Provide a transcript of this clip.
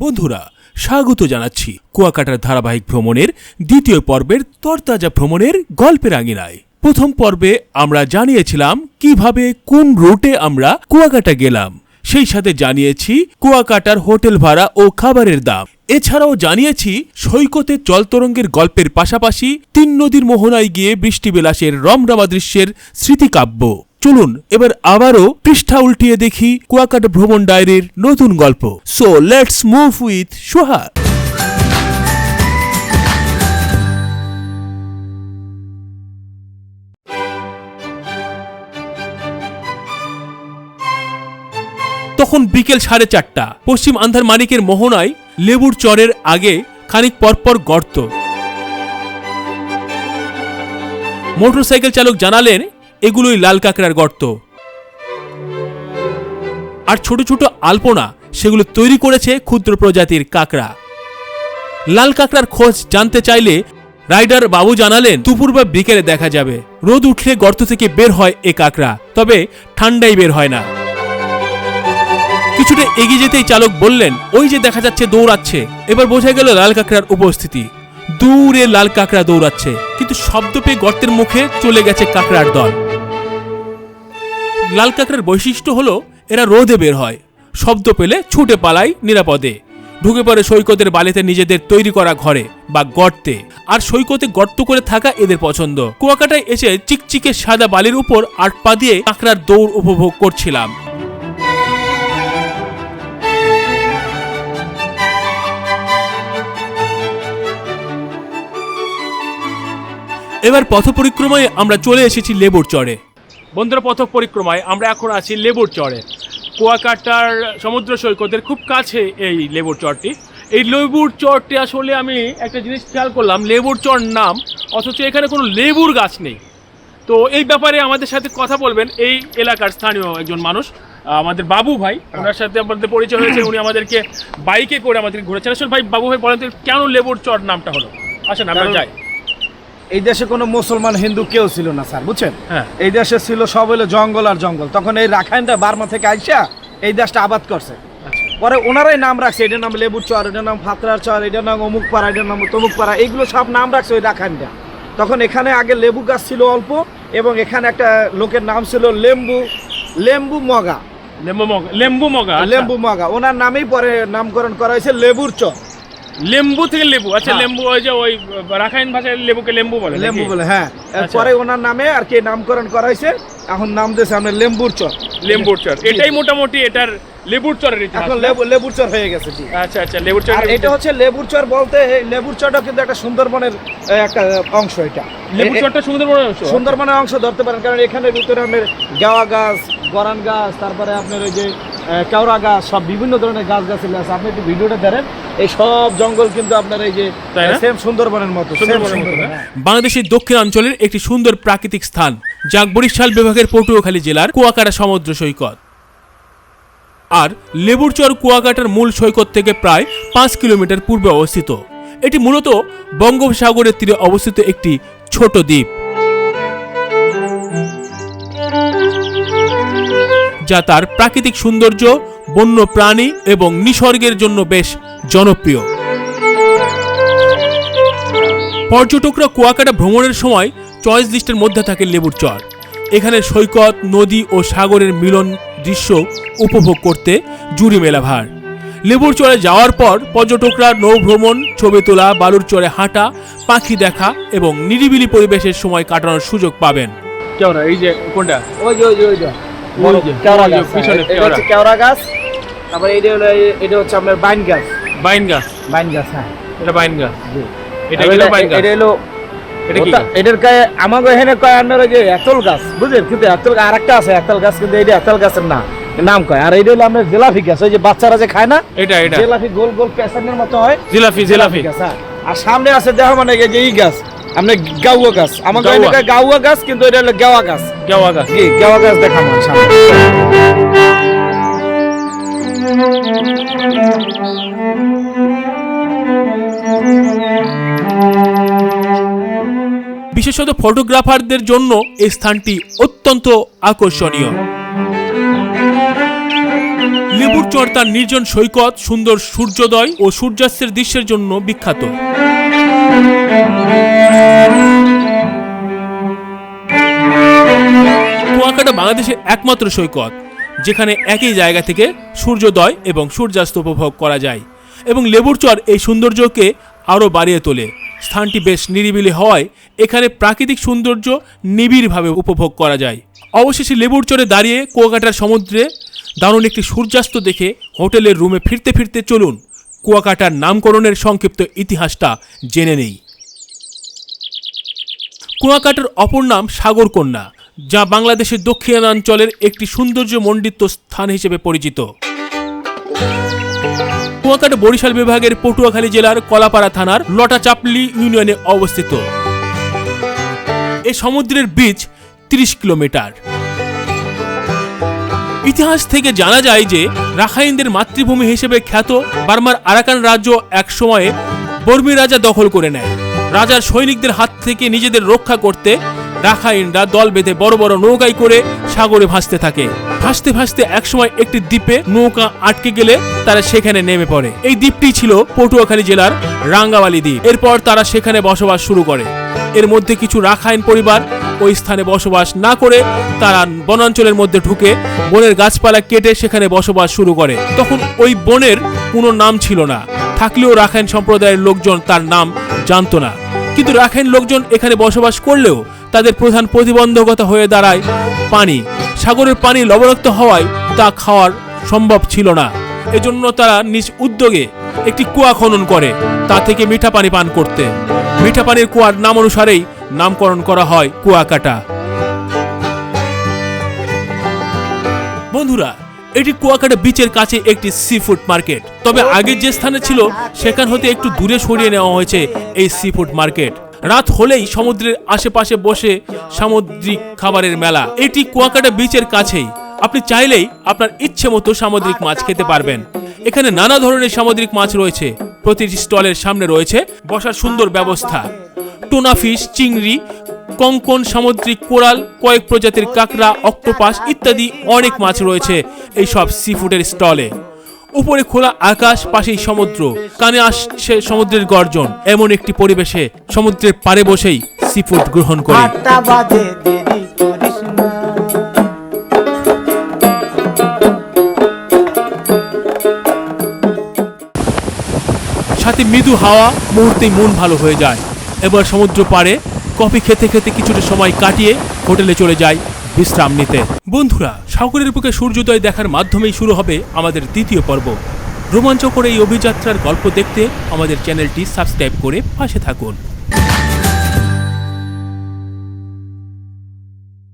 বন্ধুরা, স্বাগত জানাচ্ছি কুয়াকাটার ধারাবাহিক ভ্রমণের দ্বিতীয় পর্বের তরতাজা ভ্রমণের গল্পের আঙিনায়। প্রথম পর্বে আমরা জানিয়েছিলাম কীভাবে কোন রুটে আমরা কুয়াকাটা গেলাম। সেই সাথে জানিয়েছি কুয়াকাটার হোটেল ভাড়া ও খাবারের দাম। এছাড়াও জানিয়েছি সৈকতে জলতরঙ্গের গল্পের পাশাপাশি তিন নদীর মোহনায় গিয়ে বৃষ্টিবিলাসের রমরমা দৃশ্যের স্মৃতিকাব্য। চলুন, এবার আবারও পৃষ্ঠা উল্টিয়ে দেখি কুয়াকাটা ভ্রমণ ডায়েরির নতুন গল্প। So let's move with Sohag তখন বিকেল সাড়ে চারটা, পশ্চিম আন্ধার মানিকের মোহনায় লেবুর চরের আগে খানিক পরপর গর্ত। মোটরসাইকেল চালক জানালেন এগুলোই লাল কাঁকড়ার গর্ত। আর ছোট ছোট আলপনা সেগুলো তৈরি করেছে ক্ষুদ্র প্রজাতির কাঁকড়া। লাল কাঁকড়ার খোঁজ জানতে চাইলে রাইডার বাবু জানালেন, দুপুর বা বিকেলে দেখা যাবে। রোদ উঠলে গর্ত থেকে বের হয় এ কাঁকড়া, তবে ঠান্ডাই বের হয় না। কিছুটা এগিয়ে যেতেই চালক বললেন, ওই যে দেখা যাচ্ছে দৌড়াচ্ছে। এবার বোঝা গেল লাল কাঁকড়ার উপস্থিতি। দূরে লাল কাঁকড়া দৌড়াচ্ছে, কিন্তু শব্দ পেয়ে গর্তের মুখে চলে গেছে কাঁকড়ার দল। লাল কাঁকড়ার বৈশিষ্ট্য হলো, এরা রোদে বের হয়। শব্দ পেলে ছুটে পালায় নিরাপদে। ঢুকে পড়ে সৈকতের বালিতে নিজেদের তৈরি করা ঘরে বা গর্তে। আর সৈকতে গর্ত করে থাকা এদের পছন্দ। কুয়াকাটায় এসে চিকচিকে সাদা বালির উপর আট পা দিয়ে কাঁকড়ার দৌড় উপভোগ করছিলাম। এবার পথ পরিক্রমায় আমরা চলে এসেছি লেবুর চরে। বন্ধুরা পথ পরিক্রমায় আমরা এখন আছি লেবুর চরে। কুয়াকাটার সমুদ্র সৈকতের খুব কাছে এই লেবুর চরটি। এই লেবুর চরটি আসলে আমি একটা জিনিস খেয়াল করলাম লেবুর চর নাম অথচ এখানে কোনো লেবুর গাছ নেই। তো এই ব্যাপারে আমাদের সাথে কথা বলবেন এই এলাকার স্থানীয় একজন মানুষ আমাদের বাবু ভাই। ওনার সাথে আমাদের পরিচয় হয়েছে উনি আমাদেরকে বাইকে করে আমাদেরকে ঘুরেছেন। আসলে ভাই বাবু ভাই বলেন কেন লেবুর চর নামটা হলো? আসেন আমরা যাই। এই দেশে কোনো মুসলমান হিন্দু কেউ ছিল না স্যার বুঝছেন? হ্যাঁ। এই দেশে ছিল সব হলো জঙ্গল আর জঙ্গল। তখন এই রাখাইনটা বার্মা থেকে আইসা এই দেশটা আবাদ করছে। আচ্ছা। পরে ওনারাই নাম রাখছে এটার নাম লেবুর চর এটার নাম ফাতরার চর এটার নাম অমুক পাড়া এটার নাম তমুক পাড়া এইগুলো সব নাম রাখছে ওই রাখাইনটা তখন এখানে আগে লেবু গাছ ছিল অল্প এবং এখানে একটা লোকের নাম ছিল লেম্বু লেম্বু মগা। লেম্বু মগা লেম্বু মগা আচ্ছা। লেম্বু মগা ওনার নামেই পরে নামকরণ করা হয়েছে লেবুর চর লেম্বু থেকে লেবু আচ্ছা হ্যাঁ। লেম্বু ওই যে ওই রাখাইন ভাষায় লেবুকে লেম্বু বলে লেম্বু বলে হ্যাঁ। আচ্ছা। পরে ওনার নামে আর কি নামকরণ করা হয়েছে এখন নাম দিয়েছে আমরা লেম্বুর চর। লেম্বুর চর। এটাই মোটামুটি এটার লেবুর চরের ইতিহাস এখন লেবু লেবুর চর হয়ে গেছে জি। আচ্ছা আচ্ছা লেবুর চর এটা হচ্ছে লেবুর চর বলতে লেবুর চরটা কিন্তু একটা সুন্দরবনের একটা অংশ এটা। লেবুর চরটা সুন্দরবনের অংশ? সুন্দরবনের অংশ ধরতে পারেন কারণ এখানে ভিতরে আপনার গাওয়া গাছ গরান গাছ তারপরে আপনার ওই যে কেওড়া গাছ সব বিভিন্ন ধরনের গাছ গাছালি আছে। আপনি একটু ভিডিওটা ধরেন এই সব জঙ্গল কিন্তু আপনার এই যে সেম সুন্দরবনের মতো? হ্যাঁ। বাংলাদেশের দক্ষিণাঞ্চলের একটি সুন্দর প্রাকৃতিক স্থান যা বরিশাল বিভাগের পটুয়াখালী জেলার কুয়াকাটা সমুদ্র সৈকত। আর লেবুরচর কুয়াকাটার মূল সৈকত থেকে প্রায় পাঁচ কিলোমিটার পূর্বে অবস্থিত। এটি মূলত বঙ্গোপসাগরের তীরে অবস্থিত একটি ছোট দ্বীপ। যা তার প্রাকৃতিক সৌন্দর্য বন্য প্রাণী এবং নিসর্গের জন্য বেশ জনপ্রিয়। পর্যটকরা কুয়াকাটা ভ্রমণের সময় চয়েস লিস্টের মধ্যে থাকে লেবুর চর। এখানে সৈকত নদী ও সাগরের মিলন দৃশ্য উপভোগ করতে জুড়ি মেলা ভার। লেবুর চরে যাওয়ার পর পর্যটকরা নৌ ভ্রমণ ছবি তোলা বালুর চরে হাঁটা পাখি দেখা এবং নিরিবিলি পরিবেশের সময় কাটানোর সুযোগ পাবেন। এই যে কোনটা? ওই যে ওই যে ওই যে, কেওড়া গাছ হ্যাঁ, এটা হচ্ছে কেওড়া গাছ তারপরে এটা হলো এটা হচ্ছে আপনার বাইন গাছ। বাইন গাছ। বাইন গাছ হ্যাঁ। এটা বাইন গাছ। জি। এটা আর বাইন গাছ? এটা হলো এটা কি ওটা- এটার গায়ে আমাকে এখানে কয় আপনার যে এতল গাছ বুঝলেন? কিন্তু এতল আর একটা আছে এতল গাছ কিন্তু এটা এতল গাছের না নাম কয়। আর এটা হলো আমরা জেলাফি গাছ ওই যে বাচ্চারা যে খায় না এটা এটা। জেলাফি গোল গোল পেছনের মতো হয়। জিলাফি জিলাফি গাছ হ্যাঁ। আর সামনে আছে দেখো মানে এই যে এই গাছ। আপনার গাউয়া গাছ। আমাকে গাউয়া। এখানে কয় গাছ কিন্তু এটা হলো গেওয়া গাছ। কেওয়া গাছ। জি গেওয়া গাছ হয় সামনে। বিশেষত ফটোগ্রাফারদের জন্য এই স্থানটি অত্যন্ত আকর্ষণীয়। লেবু লেবুর চর তার নির্জন সৈকত সুন্দর সূর্যোদয় ও সূর্যাস্তের দৃশ্যের জন্য বিখ্যাত। কুয়াকাটা বাংলাদেশের একমাত্র সৈকত, যেখানে একই জায়গা থেকে সূর্যোদয় এবং সূর্যাস্ত উপভোগ করা যায় এবং লেবুর চর এই সৌন্দর্যকে আরও বাড়িয়ে তোলে। স্থানটি বেশ নিরিবিলি হওয়ায় এখানে প্রাকৃতিক সৌন্দর্য নিবিড়ভাবে উপভোগ করা যায়। অবশেষে লেবুর চরে দাঁড়িয়ে কুয়াকাটার সমুদ্রে দারুণ একটি সূর্যাস্ত দেখে হোটেলের রুমে ফিরতে ফিরতে চলুন। কুয়াকাটার নামকরণের সংক্ষিপ্ত ইতিহাসটা জেনে নেই। কুয়াকাটার অপর নাম সাগরকন্যা, যা বাংলাদেশের দক্ষিণাঞ্চলের একটি সৌন্দর্যমণ্ডিত স্থান হিসেবে পরিচিত। কুয়াকাটা বরিশাল বিভাগের পটুয়াখালী জেলার কলাপাড়া থানার লটাচাপলি ইউনিয়নে অবস্থিত। এই সমুদ্রের বীচ তিরিশ কিলোমিটার। ইতিহাস থেকে জানা যায় যে রাখাইনদের মাতৃভূমি হিসেবে খ্যাত বার্মার আরাকান রাজ্য এক সময়ে বর্মী রাজা দখল করে নেয়। রাজার সৈনিকদের হাত থেকে নিজেদের রক্ষা করতে রাখাইনরা দল বেঁধে বড় বড় নৌকায় করে সাগরে ভাসতে থাকে। ভাসতে ভাসতে একসময় একটি দ্বীপে নৌকা আটকে গেলে তারা সেখানে নেমে পড়ে। এই দ্বীপটি ছিল পটুয়াখালী জেলার রাঙ্গাবালি দ্বীপ। এরপর তারা সেখানে বসবাস শুরু করে। এর মধ্যে কিছু রাখাইন পরিবার ওই স্থানে বসবাস না করে তারা বনাঞ্চলের মধ্যে ঢুকে বনের গাছপালা কেটে সেখানে বসবাস শুরু করে। তখন ওই বনের কোনো নাম ছিল না। থাকলেও রাখাইন সম্প্রদায়ের লোকজন তার নাম জানতো না। কিন্তু রাখাইন লোকজন এখানে বসবাস করলেও তাদের প্রধান প্রতিবন্ধকতা হয়ে দাঁড়ায় পানি। সাগরের পানি লবণাক্ত হওয়ায় তা খাওয়ার সম্ভব ছিল না। এজন্য তারা নিজ উদ্যোগে একটি কুয়া খনন করে, তা থেকে মিঠা পানি পান করতে। মিঠা পানির কুয়ার নাম অনুসারেই নামকরণ করা হয় কুয়াকাটা। বন্ধুরা, এটি কুয়াকাটা বিচের কাছে একটি সি ফুড মার্কেট তবে আগের যে স্থানে ছিল, সেখান হতে একটু দূরে সরিয়ে নেওয়া হয়েছে এই সি ফুড মার্কেট রাত হলেই সমুদ্রের আশেপাশে বসে সামুদ্রিক খাবারের মেলা। এটি কুয়াকাটা বিচের কাছেই। আপনি চাইলেই আপনার ইচ্ছে মতো সামুদ্রিক মাছ খেতে পারবেন। এখানে নানা ধরনের সামুদ্রিক মাছ রয়েছে। প্রতিটি স্টলের সামনে রয়েছে বসার সুন্দর ব্যবস্থা। টোনা ফিশ চিংড়ি কঙ্কন সামুদ্রিক কোরাল কয়েক প্রজাতির কাঁকড়া অক্টোপাস ইত্যাদি অনেক মাছ রয়েছে এই সব সি ফুডের স্টলে উপরে খোলা আকাশ পাশেই সমুদ্র। কানে আসছে সমুদ্রের গর্জন এমন একটি পরিবেশে সমুদ্রের পাড়ে বসেই সি ফুড গ্রহণ করে। সাথে মৃদু হাওয়া মুহূর্তেই মন ভালো হয়ে যায়। এবার সমুদ্র পাড়ে কফি খেতে খেতে কিছুটা সময় কাটিয়ে হোটেলে চলে যায় বিশ্রাম নিতে। বন্ধুরা, সাগরের বুকে সূর্যোদয় দেখার মাধ্যমেই শুরু হবে আমাদের দ্বিতীয় পর্ব। রোমাঞ্চকর এই অভিযাত্রার গল্প দেখতে আমাদের চ্যানেলটি সাবস্ক্রাইব করে পাশে থাকুন।